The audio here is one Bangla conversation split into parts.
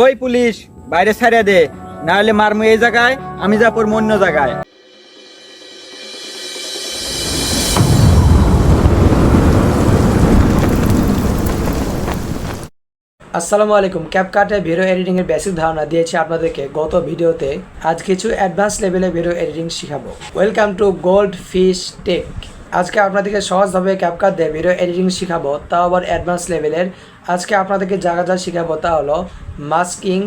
ওই পুলিশ বাইরে ছাড়িয়ে দে না হলে মারমু এই জায়গায় আমি যা পড়ব অন্য জায়গায়। আসসালামু আলাইকুম ক্যাপকাটে ভিডিও এডিটিং এর বেসিক ধারণা দিয়েছি আপনাদেরকে। গত ভিডিওতে আজ কিছু অ্যাডভান্স লেভেলে ভিডিও এডিটিং শিখাবো। Welcome to gold fish tech আজকে আপনাদেরকে সহজভাবে ক্যাপকাট দিয়ে ভিডিও এডিটিং শেখাবো, তাও আবার অ্যাডভান্স লেভেলের আজকে আপনাদেরকে যা যা শেখাবো তা হলো masking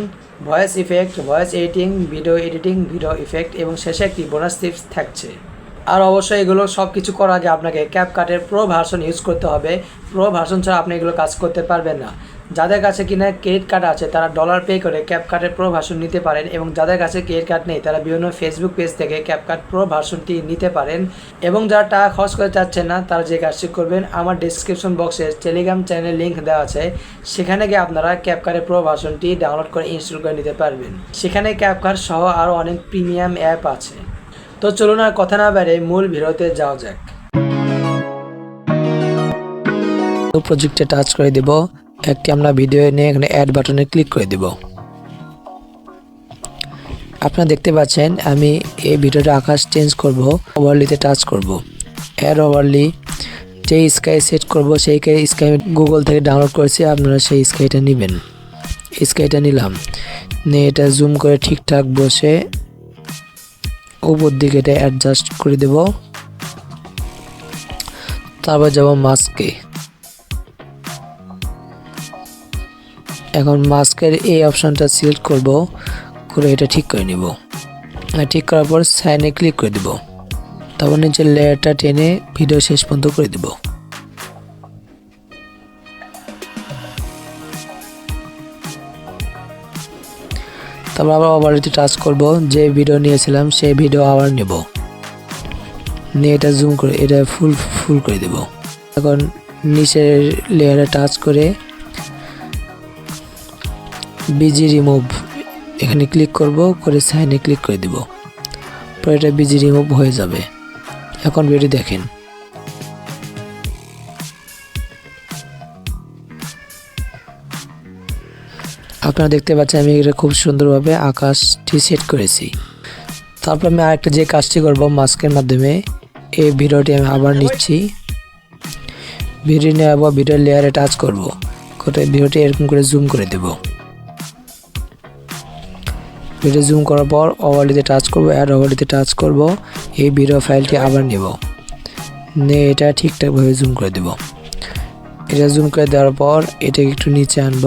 voice effect voice editing video editing video effect এবং শেষে একটি বোনাস টিপস থাকছে। আর অবশ্যই এগুলো সব কিছু করার আগে আপনাকে ক্যাপকাটের প্রো ভার্সন ইউজ করতে হবে। প্রো ভার্সন ছাড়া আপনি এগুলো কাজ করতে পারবেন না। যাদের কাছে কিনা ক্রেডিট কার্ড আছে, তারা ডলার পে করে ক্যাপকার্টের প্রো ভার্সন নিতে পারেন এবং যাদের কাছে ক্রেডিট কার্ড নেই, তারা বিভিন্ন ফেসবুক পেজ থেকে ক্যাপকার্ট প্রো ভার্সনটি নিতে পারেন। এবং যারা টাকা খরচ করতে চাচ্ছেন না, তারা যে কাজটি করবেন, আমার ডিসক্রিপশন বক্সে টেলিগ্রাম চ্যানেলের লিঙ্ক দেওয়া আছে। সেখানে গিয়ে আপনারা ক্যাপকার্টের প্রো ভার্সনটি ডাউনলোড করে ইনস্টল করে নিতে পারবেন। সেখানে ক্যাপকার্ট সহ আরও অনেক প্রিমিয়াম অ্যাপ আছে। তো চলুন আর কথা না বেড়ে মূল ভিডিওতে যাওয়া যাক। প্রজেক্টে টাচ করে দেব। একটি আমরা ভিডিও নিয়ে এখানে অ্যাড বাটনে ক্লিক করে দেব। আপনারা দেখতে পাচ্ছেন, আমি এই ভিডিওটা আকাশ চেঞ্জ করব ওভারলিতে টাচ করব। অ্যাড ওভারলি যে স্কাই সেট করব, সেই স্কাই গুগল থেকে ডাউনলোড করেছি, আপনারা সেই স্কাইটা নেবেন। স্কাইটা নিলাম। নিয়ে এটা জুম করে ঠিকঠাক বসে উপর দিকে এটা অ্যাডজাস্ট করে দেব। তারপর যাব মাস্কে এখন মাস্কের এই অপশনটা সিলেক্ট করব, করে এটা ঠিক করে নিব। ঠিক করার পর সাইনে ক্লিক করে দেব। তারপর নিচে লেয়ারটা টেনে ভিডিও শেষ পর্যন্ত করে দেব। তারপর আবার ওভারলিতে টাচ করব, যে ভিডিও নিয়েছিলাম সেই ভিডিও আবার নেব। নিয়ে এটা জুম করে, এটা ফুল ফুল করে দেব। এখন নিচের লেয়ারে টাচ করে বিজি রিমুভ এখানে ক্লিক করব, করে সাইনে ক্লিক করে দেব। পরে এটা বিজি রিমুভ হয়ে যাবে। এখন ভিডিও দেখেন। আপনারা দেখতে পাচ্ছেন আমি এটা খুব সুন্দরভাবে আকাশটি সেট করেছি। তারপর আমি আরেকটা যে কাজটি করব মাস্কের মাধ্যমে, এই ভিডিওটি আমি আবার নিচ্ছি। ভিডিও নেওয়ার পর ভিডিও লেয়ারে টাচ করব। করে ভিডিওটি এরকম করে জুম করে দেব। ভিডিও জুম করার পর ওভারলিতে টাচ করব অ্যাড ওভারলিতে টাচ করব, এই ভিডিও ফাইলটি আবার নেব। নিয়ে এটা ঠিকঠাকভাবে জুম করে দেব। এটা জুম করে দেওয়ার পর এটাকে একটু নিচে আনব।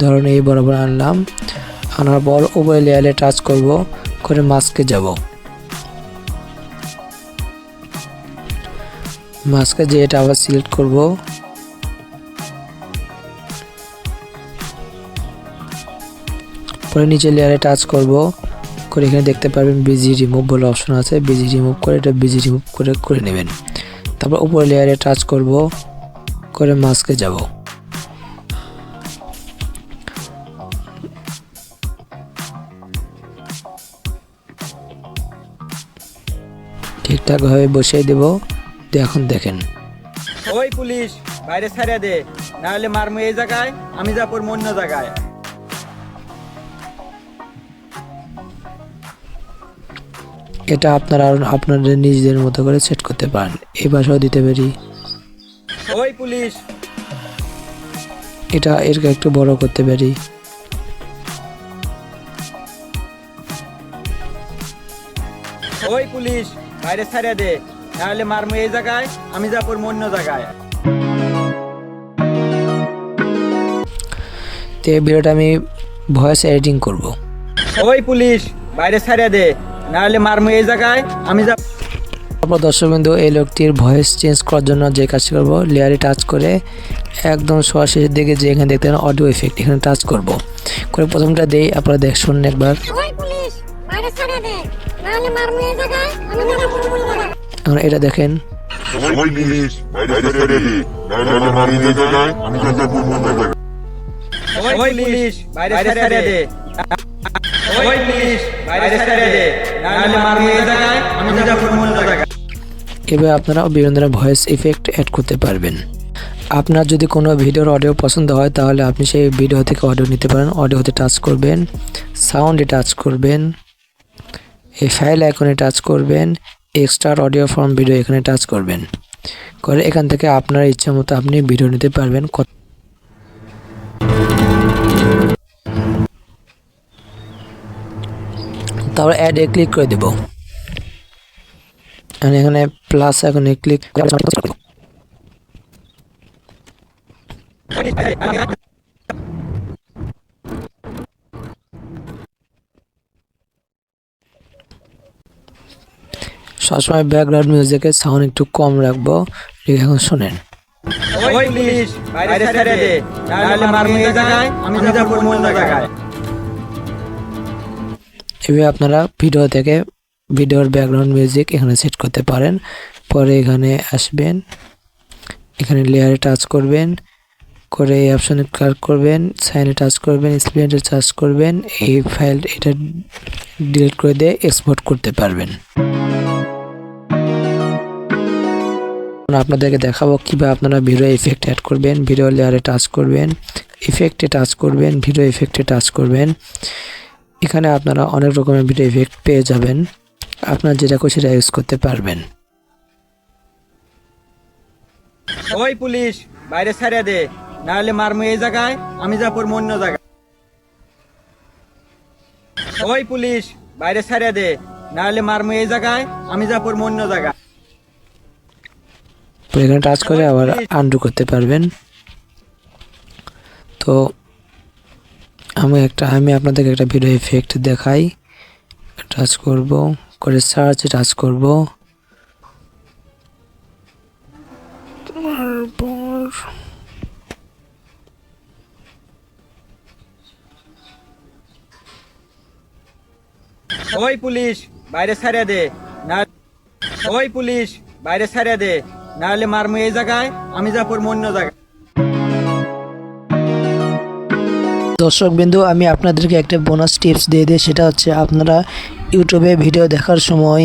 ধরুন এই বরাবর আনলাম। আনার পর উপরে লেয়ারে টাচ করব, করে মাস্কে যাব। মাস্কে যে এটা আবার সিলেক্ট করব। পরে নিচে লেয়ারে টাচ করব। করে এখানে দেখতে পারবেন বিজি রিমুভ বলে অপশন আছে। বিজি রিমুভ করে এটা বিজি রিমুভ করে করে নেবেন। তারপর উপরে লেয়ারে টাচ করব। করে মাস্কে যাব। ঠিকঠাকভাবে বসিয়ে দেব। এখন দেখেন। ওই পুলিশ, বাইরে ছাড়িয়ে দে। না হলে মারমু এই জায়গায়, আমি যা পড়ব অন্য জায়গায়। এটা আপনারা আরও আপনাদের নিজেদের মতো করে সেট করতে পারেন। এই ভাষাও দিতে পারি। ওই পুলিশ। এটা এর একটু বড় করতে পারি। ওই পুলিশ বাইরে ছাড়িয়ে দে। না হলে মারমু এই জায়গায় আমি যা পড়ব অন্য জায়গায়। তো এই ভিডিওটা আমি ভয়েস এডিটিং করব। ওই পুলিশ বাইরে ছাড়িয়ে দে। না হলে মারমু এই জায়গায় আমি যা তারপর দর্শকবিন্দু এই লোকটির ভয়েস চেঞ্জ করার জন্য যে কাজটি করব লেয়ারে টাচ করে একদম সবার শেষের দিকে যে এখানে দেখতে অডিও ইফেক্ট এখানে টাচ করব। করে প্রথমটা দেই আপনারা দেখ শুনুন একবার। ওই পুলিশ বাইরে ছেড়ে দে নাহলে মারমু এই জায়গায় আমি জায়গা পড়ব না এখন এটা দেখেন। ওই পুলিশ বাইরে নাহলে বাইরে ছাড়িয়ে দে। ওই পুলিশ বাইরে দে। না হলে মারমু এই জায়গায়, আমি যা পড়ব অন্য জায়গায়। এভাবে আপনারা বিভিন্ন ধরনের ভয়েস ইফেক্ট অ্যাড করতে পারবেন। আপনার যদি কোনো ভিডিওর অডিও পছন্দ হয়, তাহলে আপনি সেই ভিডিও থেকে অডিও নিতে পারেন। অডিওতে টাচ করবেন সাউন্ডে টাচ করবেন, এই ফাইল আইকনে টাচ করবেন এক্সট্রা অডিও ফর্ম ভিডিও এখানে টাচ করবেন। করে এখান থেকে আপনার ইচ্ছা মতো আপনি ভিডিও নিতে পারবেন। তারপর অ্যাড এ ক্লিক করে দেব। এখানে প্লাস এখানে ক্লিক সবসময় ব্যাকগ্রাউন্ড মিউজিকের সাউন্ড একটু কম রাখব। এখন শোনেন। পুলিশ বাইরে ছেড়ে দে। জায়গায়। এভাবে আপনারা ভিডিও থেকে ভিডিওর ব্যাকগ্রাউন্ড মিউজিক এখানে সেট করতে পারেন। পরে এখানে আসবেন, এখানে লেয়ারে টাচ করবেন, করে এই অপশানে ক্লিক করবেন সাইনে টাচ করবেন স্প্লেন্ডে টাচ করবেন, এই ফাইল এটা ডিলিট করে দিয়ে এক্সপোর্ট করতে পারবেন। আপনাদেরকে দেখাবো কীভাবে আপনারা ভিডিও ইফেক্ট অ্যাড করবেন ভিডিও লেয়ারে টাচ করবেন ইফেক্টে টাচ করবেন ভিডিও ইফেক্টে টাচ করবেন। এখানে আপনারা অনেক রকমের ভিডিও ইফেক্ট পেয়ে যাবেন। আপনার যেটা খুশি সেটা ইউজ করতে পারবেন। ওই পুলিশ বাইরে ছেড়ে দে নাহলে মারমু এই জায়গায় আমি যাব অন্য জায়গায়। ওই পুলিশ বাইরে ছেড়ে দে নাহলে মারমু এই জায়গায় আমি যাব অন্য জায়গায়। এখানে টাচ করে আবার আনডু করতে পারবেন। তো আমি একটা, আমি আপনাদেরকে একটা ভিডিও ইফেক্ট দেখাই। টাচ করব, করে সার্চ টাচ করব। ওই পুলিশ, বাইরে ছেড়ে দে। না ওই পুলিশ, বাইরে ছেড়ে দে। নাহলে মারমু এই জায়গায়, আমি যাব অন্য জায়গায়। দর্শক বিন্দু আমি আপনাদেরকে একটা বোনাস টিপস দিয়ে দিই, সেটা হচ্ছে আপনারা ইউটিউবে ভিডিও দেখার সময়,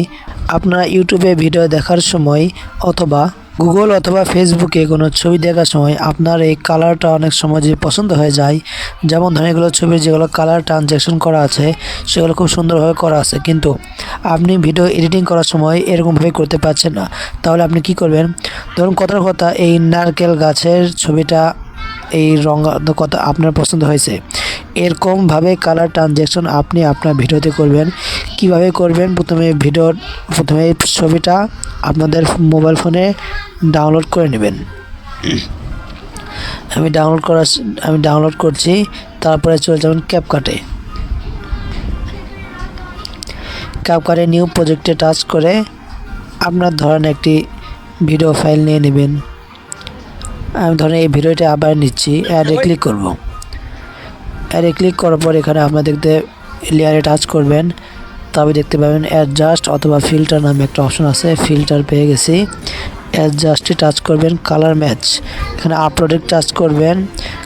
আপনারা ইউটিউবে ভিডিও দেখার সময় অথবা গুগল অথবা ফেসবুকে কোনো ছবি দেখার সময় আপনার এই কালারটা অনেক সময় যে পছন্দ হয়ে যায়, যেমন ধরেন এগুলো ছবির যেগুলো কালার ট্রানজ্যাকশন করা আছে, সেগুলো খুব সুন্দরভাবে করা আছে, কিন্তু আপনি ভিডিও এডিটিং করার সময় এরকমভাবে করতে পারছেন না। তাহলে আপনি কি করবেন? ধরুন কথার কথা, এই নারকেল গাছের ছবিটা এই রঙ কথা আপনার পছন্দ হয়েছে। এরকমভাবে কালার ট্রানজ্যাকশন আপনি আপনার ভিডিওতে করবেন। কীভাবে করবেন? প্রথমে ভিডিওর প্রথমে ছবিটা আপনাদের মোবাইল ফোনে ডাউনলোড করে নেবেন। আমি ডাউনলোড করার আমি ডাউনলোড করছি, তারপরে চলে যাবেন ক্যাপকাটে ক্যাপকাটে নিউ প্রজেক্টে টাচ করে আপনার ধরেন একটি ভিডিও ফাইল নিয়ে নেবেন। আমি ধরেন এই ভিডিওটা আবার নিচ্ছি, অ্যাডে ক্লিক করব। অ্যাডে ক্লিক করার পর এখানে আপনার দেখতে লেয়ারে টাচ করবেন। তবে দেখতে পাবেন অ্যাডজাস্ট অথবা ফিল্টার নামে একটা অপশন আছে ফিল্টার পেয়ে গেছি। অ্যাডজাস্টে টাচ করবেন কালার ম্যাচ এখানে আপলোডে টাচ করবেন,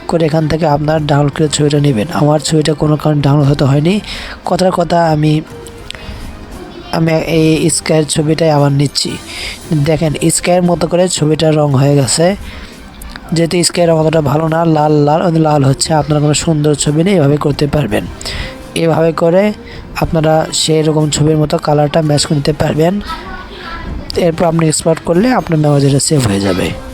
করে এখান থেকে আপনার ডাউনলোড করে ছবিটা নেবেন। আমার ছবিটা কোনো কারণে ডাউনলোড হতে হয়নি। কথার কথা আমি আমি এই স্কায়ের ছবিটাই আবার নিচ্ছি। দেখেন স্কায়ের মতো করে ছবিটা রং হয়ে গেছে। যেহেতু স্কেয়ার অতটা ভালো না, লাল লাল লাল হচ্ছে, আপনারা কোনো সুন্দর ছবি নেই এভাবে করতে পারবেন। এভাবে করে আপনারা সেই রকম ছবির মতো কালারটা ম্যাচ করে নিতে পারবেন। এরপর আপনি এক্সপার্ট করলে আপনার মেমোরিটা সেভ হয়ে যাবে।